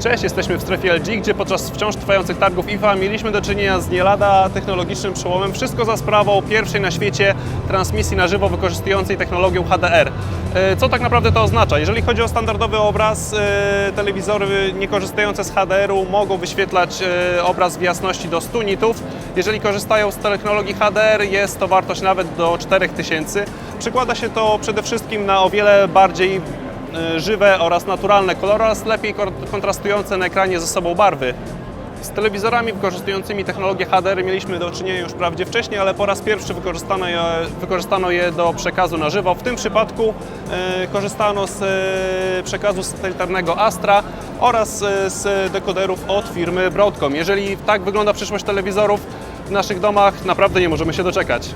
Cześć, jesteśmy w strefie LG, gdzie podczas wciąż trwających targów IFA mieliśmy do czynienia z nie lada technologicznym przełomem. Wszystko za sprawą pierwszej na świecie transmisji na żywo wykorzystującej technologię HDR. E, Co tak naprawdę to oznacza? Jeżeli chodzi o standardowy obraz, e, telewizory niekorzystające z HDR-u mogą wyświetlać e, obraz w jasności do 100 nitów. Jeżeli korzystają z technologii HDR, jest to wartość nawet do 4000. Przykłada się to przede wszystkim na o wiele bardziej y, żywe oraz naturalne kolory oraz lepiej kontrastujące na ekranie ze sobą barwy. Z telewizorami wykorzystującymi technologię HDR mieliśmy do czynienia już wprawdzie wcześniej, ale po raz pierwszy wykorzystano je, wykorzystano je do przekazu na żywo. W tym przypadku y, korzystano z y, przekazu satelitarnego Astra oraz y, z dekoderów od firmy Broadcom. Jeżeli tak wygląda przyszłość telewizorów w naszych domach, naprawdę nie możemy się doczekać.